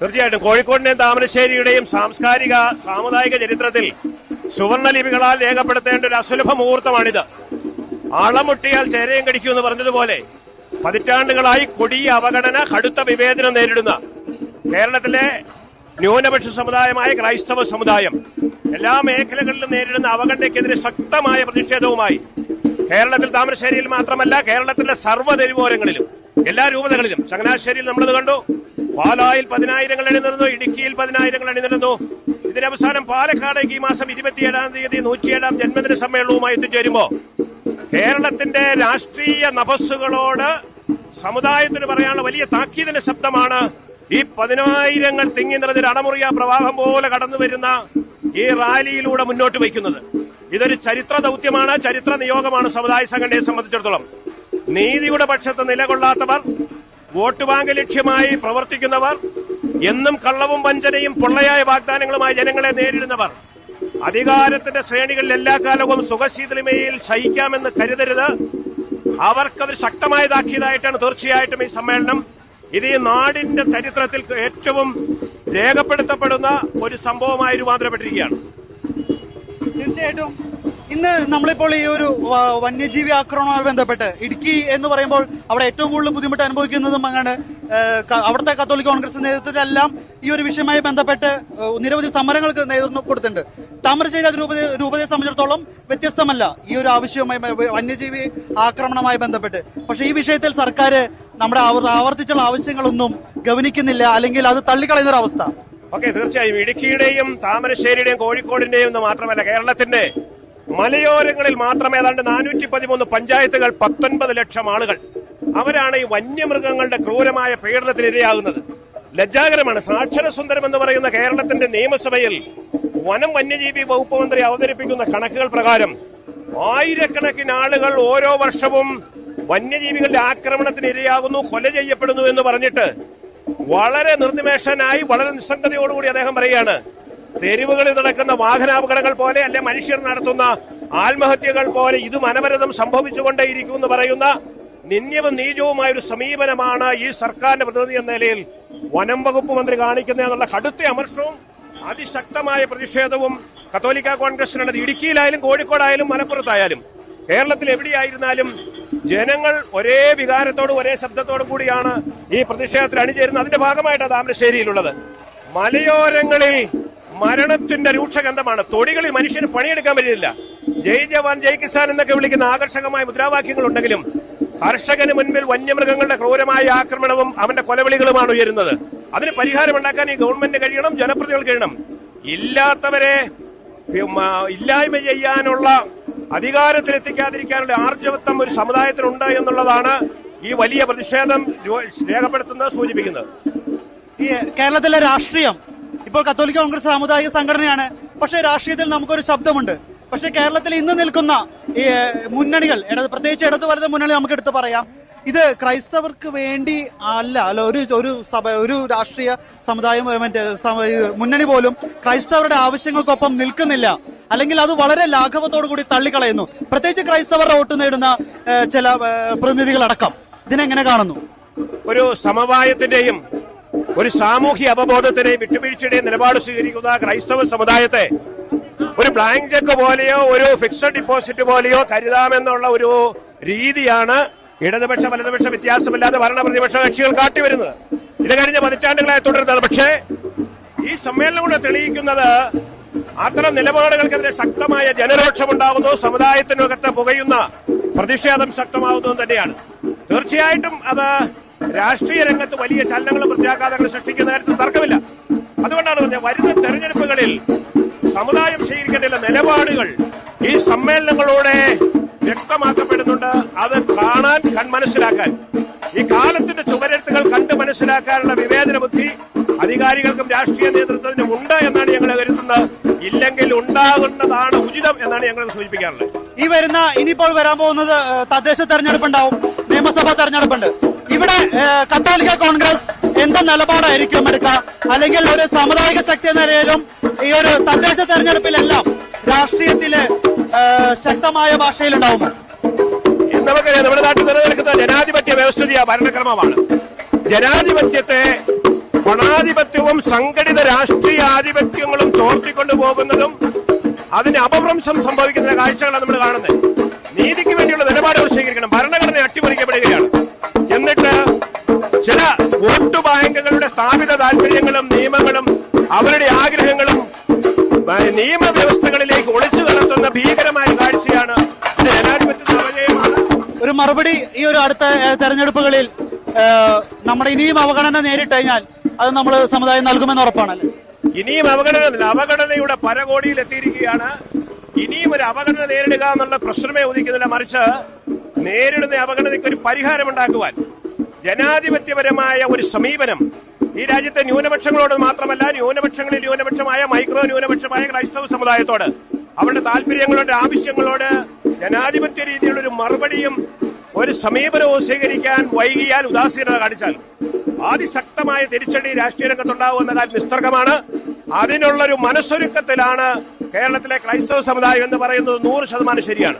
തീർച്ചയായിട്ടും കോഴിക്കോടിന്റെയും താമരശ്ശേരിയുടെയും സാംസ്കാരിക സാമുദായിക ചരിത്രത്തിൽ സുവർണലിപികളാൽ രേഖപ്പെടുത്തേണ്ട ഒരു അസുലഭ മുഹൂർത്തമാണിത്. ആളമുട്ടിയാൽ ചേരയും കടിക്കൂ എന്ന് പറഞ്ഞതുപോലെ പതിറ്റാണ്ടുകളായി കൊടിയ അവഗണന കടുത്ത വിവേചനം നേരിടുന്ന കേരളത്തിലെ ന്യൂനപക്ഷ സമുദായമായ ക്രൈസ്തവ സമുദായം എല്ലാ മേഖലകളിലും നേരിടുന്ന അവഗണനയ്ക്കെതിരെ ശക്തമായ പ്രതിഷേധവുമായി കേരളത്തിൽ താമരശ്ശേരിയിൽ മാത്രമല്ല കേരളത്തിലെ സർവ തെരുവോരങ്ങളിലും എല്ലാ രൂപതകളിലും. ചങ്ങനാശ്ശേരിയിൽ നമ്മളത് കണ്ടു. പാലായിൽ പതിനായിരങ്ങൾ എഴുന്നിരുന്നു ഇടുക്കിയിൽ പതിനായിരങ്ങൾ എഴുന്നിരുന്നു ഇതിനവസാനം പാലക്കാടേക്ക് ഈ മാസം ഇരുപത്തിയേഴാം തീയതി നൂറ്റിയേഴാം ജന്മദിന സമ്മേളനവുമായി എത്തിച്ചേരുമ്പോ കേരളത്തിന്റെ രാഷ്ട്രീയ നഭസ്സുകളോട് സമുദായത്തിന് പറയാനുള്ള വലിയ താക്കീതിന്റെ ശബ്ദമാണ് ഈ പതിനായിരങ്ങൾ തിങ്ങി നിറഞ്ഞ അടമുറിയ പ്രവാഹം പോലെ കടന്നു വരുന്ന ഈ റാലിയിലൂടെ മുന്നോട്ട് വയ്ക്കുന്നത്. ഇതൊരു ചരിത്ര ദൗത്യമാണ് ചരിത്ര നിയോഗമാണ് സമുദായ സംഘടനയെ സംബന്ധിച്ചിടത്തോളം. നീതിയുടെ പക്ഷത്ത് നിലകൊള്ളാത്തവർ വോട്ട് ബാങ്ക് ലക്ഷ്യമായി പ്രവർത്തിക്കുന്നവർ എന്നും കള്ളവും വഞ്ചനയും പൊള്ളയായ വാഗ്ദാനങ്ങളുമായി ജനങ്ങളെ നേരിടുന്നവർ. അധികാരത്തിന്റെ ശ്രേണികളിൽ എല്ലാ കാലവും സുഖശീതളിമയിൽ ശയിക്കാമെന്ന് കരുതരുത്. അവർക്കത് ശക്തമായ താക്കീതായിട്ടാണ് തീർച്ചയായിട്ടും ഈ സമ്മേളനം. ഇത് ഈ നാടിന്റെ ചരിത്രത്തിൽ ഏറ്റവും രേഖപ്പെടുത്തപ്പെടുന്ന ഒരു സംഭവമായി രൂപാന്തരപ്പെട്ടിരിക്കുകയാണ്. തീർച്ചയായിട്ടും ഇന്ന് നമ്മളിപ്പോൾ ഈ ഒരു വന്യജീവി ആക്രമണവുമായി ബന്ധപ്പെട്ട് ഇടുക്കി എന്ന് പറയുമ്പോൾ അവിടെ ഏറ്റവും കൂടുതൽ ബുദ്ധിമുട്ട് അനുഭവിക്കുന്നതും അങ്ങനെ അവിടുത്തെ കത്തോലിക് കോൺഗ്രസ് നേതൃത്വത്തിലെല്ലാം ഈ ഒരു വിഷയമായി ബന്ധപ്പെട്ട് നിരവധി സമരങ്ങൾക്ക് നേതൃത്വം കൊടുത്തിട്ടുണ്ട്. താമരശ്ശേരി രൂപത രൂപതയെ സംബന്ധിച്ചിടത്തോളം വ്യത്യസ്തമല്ല ഈ ഒരു ആവശ്യവുമായി വന്യജീവി ആക്രമണവുമായി ബന്ധപ്പെട്ട്. പക്ഷെ ഈ വിഷയത്തിൽ സർക്കാർ നമ്മുടെ ആവർ- ആവർത്തിച്ചുള്ള ആവശ്യങ്ങളൊന്നും ഗവനിക്കുന്നില്ല അല്ലെങ്കിൽ അത് തള്ളിക്കളയുന്ന ഒരു അവസ്ഥ. ഓക്കെ തീർച്ചയായും ഇടുക്കിയുടെയും താമരശ്ശേരിയുടെയും കോഴിക്കോടിന്റെയും മാത്രമല്ല കേരളത്തിന്റെ മലയോരങ്ങളിൽ മാത്രം ഏതാണ്ട് നാനൂറ്റി പതിമൂന്ന് പഞ്ചായത്തുകൾ പത്തൊൻപത് ലക്ഷം ആളുകൾ. അവരാണ് ഈ വന്യമൃഗങ്ങളുടെ ക്രൂരമായ പീഡനത്തിനിരയാകുന്നത്. ലജ്ജാകരമാണ്. സാക്ഷര സുന്ദരം എന്ന് പറയുന്ന കേരളത്തിന്റെ നിയമസഭയിൽ വനം വന്യജീവി വകുപ്പ് മന്ത്രി അവതരിപ്പിക്കുന്ന കണക്കുകൾ പ്രകാരം ആയിരക്കണക്കിന് ആളുകൾ ഓരോ വർഷവും വന്യജീവികളുടെ ആക്രമണത്തിന് ഇരയാകുന്നു കൊല ചെയ്യപ്പെടുന്നു എന്ന് പറഞ്ഞിട്ട് വളരെ നിർനിമേഷനായി വളരെ നിസ്സംഗതയോടുകൂടി അദ്ദേഹം പറയുകയാണ്. തെരുവുകളിൽ നടക്കുന്ന വാഹനാപകടങ്ങൾ പോലെ അല്ലെ മനുഷ്യർ നടത്തുന്ന ആത്മഹത്യകൾ പോലെ ഇതും അനവരതം സംഭവിച്ചുകൊണ്ടേയിരിക്കും എന്ന് പറയുന്ന നിന്യവും നീചവുമായ ഒരു സമീപനമാണ് ഈ സർക്കാരിന്റെ പ്രതിനിധി എന്ന നിലയിൽ വനം വകുപ്പ് മന്ത്രി കാണിക്കുന്ന എന്നുള്ള കടുത്ത അമർഷവും അതിശക്തമായ പ്രതിഷേധവും കത്തോലിക്ക കോൺഗ്രസിനുള്ളത്. ഇടുക്കിയിലായാലും കോഴിക്കോടായാലും മലപ്പുറത്തായാലും കേരളത്തിൽ എവിടെയായിരുന്നാലും ജനങ്ങൾ ഒരേ വികാരത്തോടും ഒരേ ശബ്ദത്തോടും കൂടിയാണ് ഈ പ്രതിഷേധത്തിൽ അണിചേരുന്നത്. അതിന്റെ ഭാഗമായിട്ടാണ് താമരശ്ശേരിയിലുള്ളത്. മലയോരങ്ങളിൽ മരണത്തിന്റെ രൂക്ഷഗന്ധമാണ്. തൊടികളിൽ മനുഷ്യന് പണിയെടുക്കാൻ പറ്റില്ല. ജയ് ജവാൻ ജയ് കിസാൻ എന്നൊക്കെ വിളിക്കുന്ന ആകർഷകമായ മുദ്രാവാക്യങ്ങൾ ഉണ്ടെങ്കിലും കർഷകന് മുൻപിൽ വന്യമൃഗങ്ങളുടെ ക്രൂരമായ ആക്രമണവും അവന്റെ കൊലവിളികളുമാണ് ഉയരുന്നത്. അതിന് പരിഹാരമുണ്ടാക്കാൻ ഈ ഗവൺമെന്റ് കഴിയണം ജനപ്രതികൾ കഴിയണം. ഇല്ലാത്തവരെ ഇല്ലായ്മ ചെയ്യാനുള്ള അധികാരത്തിലെത്തിക്കാതിരിക്കാനുള്ള ആർജവത്വം ഒരു സമുദായത്തിനുണ്ട് എന്നുള്ളതാണ് ഈ വലിയ പ്രതിഷേധം രേഖപ്പെടുത്തുന്നത് സൂചിപ്പിക്കുന്നത്. കേരളത്തിലെ രാഷ്ട്രീയം ഇപ്പോൾ കത്തോലിക്ക കോൺഗ്രസ് സാമുദായിക സംഘടനയാണ്. പക്ഷേ രാഷ്ട്രീയത്തിൽ നമുക്കൊരു ശബ്ദമുണ്ട്. പക്ഷേ കേരളത്തിൽ ഇന്ന് നിൽക്കുന്ന ഈ മുന്നണികൾ ഇടത് പ്രത്യേകിച്ച് ഇടത് വലത് മുന്നണി നമുക്ക് എടുത്തു പറയാം. ഇത് ക്രൈസ്തവർക്ക് വേണ്ടി അല്ല അല്ല ഒരു ഒരു സഭ ഒരു രാഷ്ട്രീയ സമുദായം മറ്റേ മുന്നണി പോലും ക്രൈസ്തവരുടെ ആവശ്യങ്ങൾക്കൊപ്പം നിൽക്കുന്നില്ല. അല്ലെങ്കിൽ അത് വളരെ ലാഘവത്തോടു കൂടി തള്ളിക്കളയുന്നു. പ്രത്യേകിച്ച് ക്രൈസ്തവരുടെ വോട്ട് നേടുന്ന ചില പ്രതിനിധികളടക്കം. ഇതിനെങ്ങനെ കാണുന്നു? ഒരു സമവായത്തിന്റെയും ഒരു സാമൂഹ്യ അവബോധത്തിന്റെയും വിട്ടുവീഴ്ചയുടെ നിലപാട് സ്വീകരിക്കുന്ന ക്രൈസ്തവ സമുദായത്തെ ഒരു ബ്ലാങ്ക് ചെക്ക് പോലെയോ ഒരു ഫിക്സഡ് ഡിപ്പോസിറ്റ് പോലെയോ കരുതാമെന്നുള്ള ഒരു രീതിയാണ് ഇടതുപക്ഷ വലതുപക്ഷ വ്യത്യാസമില്ലാതെ ഭരണ പ്രതിപക്ഷ കക്ഷികൾ കാട്ടിവരുന്നത്. ഇത് കഴിഞ്ഞ പതിറ്റാണ്ടുകളായി തുടരുന്നത് പക്ഷേ ഈ സമ്മേളനം കൂടെ തെളിയിക്കുന്നത് അത്തരം നിലപാടുകൾക്കെതിരെ ശക്തമായ ജനരോക്ഷമുണ്ടാകുന്നു. സമുദായത്തിനകത്ത് പുകയുന്ന പ്രതിഷേധം ശക്തമാകുന്നതും തന്നെയാണ്. തീർച്ചയായിട്ടും അത് രാഷ്ട്രീയ രംഗത്ത് വലിയ ചലനങ്ങളും പ്രത്യാഘാതങ്ങളും സൃഷ്ടിക്കുന്ന കാര്യത്തിൽ തർക്കമില്ല. അതുകൊണ്ടാണ് പറഞ്ഞത് വരുന്ന തെരഞ്ഞെടുപ്പുകളിൽ സമുദായം സ്വീകരിക്കേണ്ട നിലപാടുകൾ ഈ സമ്മേളനങ്ങളോടെ വ്യക്തമാക്കപ്പെടുന്നുണ്ട്. അത് കാണാൻ കൺ മനസ്സിലാക്കാൻ. ഈ കാലത്തിന്റെ ചുവരെഴുത്തുകൾ കണ്ട് മനസ്സിലാക്കാനുള്ള വിവേചന ബുദ്ധി അധികാരികൾക്കും രാഷ്ട്രീയ നേതൃത്വത്തിനും ഉണ്ട് എന്നാണ് ഞങ്ങൾ കരുതുന്നത്. ഇല്ലെങ്കിൽ ഉണ്ടാകുന്നതാണ് ഉചിതം എന്നാണ് ഞങ്ങൾ സൂചിപ്പിക്കാറുള്ളത്. ഈ വരുന്ന ഇനിയിപ്പോൾ വരാൻ പോകുന്നത് തദ്ദേശ തെരഞ്ഞെടുപ്പ് തെരഞ്ഞെടുപ്പുണ്ടാവും നിയമസഭാ തെരഞ്ഞെടുപ്പുണ്ട്. ഇവിടെ കത്തോലിക്ക കോൺഗ്രസ് എന്ത് നിലപാടായിരിക്കും എടുക്കുക? അല്ലെങ്കിൽ ഒരു സാമുദായിക ശക്തി എന്ന നിലയിലും ഈ ഒരു തദ്ദേശ തെരഞ്ഞെടുപ്പിലെല്ലാം രാഷ്ട്രീയത്തിൽ ശക്തമായ ഭാഷയിലുണ്ടാവുമോ നമുക്കറിയാം നമ്മുടെ നാട്ടിൽ നിലനിൽക്കുന്ന ജനാധിപത്യ വ്യവസ്ഥിതിയ ഭരണക്രമമാണ്. ജനാധിപത്യത്തെ പണാധിപത്യവും സംഘടിത രാഷ്ട്രീയ ആധിപത്യങ്ങളും ചോർത്തിക്കൊണ്ടു പോകുന്നതും അതിന് അപഭ്രംശം സംഭവിക്കുന്ന കാഴ്ചകളാണ് നമ്മൾ കാണുന്നത്. നീതിക്ക് വേണ്ടിയുള്ള നിലപാടുകൾ സ്വീകരിക്കണം. ഭരണഘടന സ്ഥാപിത താല്പര്യങ്ങളും നിയമങ്ങളും അവരുടെ ആഗ്രഹങ്ങളും നിയമവ്യവസ്ഥകളിലേക്ക് ഒളിച്ചു നടത്തുന്ന ഭീകരമായ കാഴ്ചയാണ് ഒരു മറുപടി ഈ ഒരു അടുത്ത തെരഞ്ഞെടുപ്പുകളിൽ നമ്മുടെ ഇനിയും അവഗണന നേരിട്ട് കഴിഞ്ഞാൽ അത് നമ്മൾ സമുദായം നൽകുമെന്ന് ഉറപ്പാണല്ലേ? ഇനിയും അവഗണന അവഗണനയുടെ പരകോടിയിൽ എത്തിയിരിക്കുകയാണ്. ഇനിയും ഒരു അവഗണന നേരിടുക എന്നുള്ള പ്രശ്നമേ ഉദിക്കുന്നില്ല. മറിച്ച് നേരിടുന്ന അവഗണനയ്ക്ക് ഒരു പരിഹാരമുണ്ടാക്കുവാൻ ജനാധിപത്യപരമായ ഒരു സമീപനം ഈ രാജ്യത്തെ ന്യൂനപക്ഷങ്ങളോട് മാത്രമല്ല ന്യൂനപക്ഷങ്ങളിൽ ന്യൂനപക്ഷമായ മൈക്രോ ന്യൂനപക്ഷമായ ക്രൈസ്തവ സമുദായത്തോട് അവരുടെ താല്പര്യങ്ങളോട് ആവശ്യങ്ങളോട് ജനാധിപത്യ രീതിയിലുള്ള ഒരു മറുപടിയും ഒരു സമീപനവും സ്വീകരിക്കാൻ വൈകിയാൽ ഉദാസീനത കാണിച്ചാൽ അതിശക്തമായ തിരിച്ചടി രാഷ്ട്രീയ രംഗത്തുണ്ടാവുമെന്ന കാര്യം നിസ്തർക്കമാണ് അതിനുള്ളൊരു മനസ്സൊരുക്കത്തിലാണ് കേരളത്തിലെ ക്രൈസ്തവ സമുദായം എന്ന് പറയുന്നത് നൂറ് ശതമാനം ശരിയാണ്.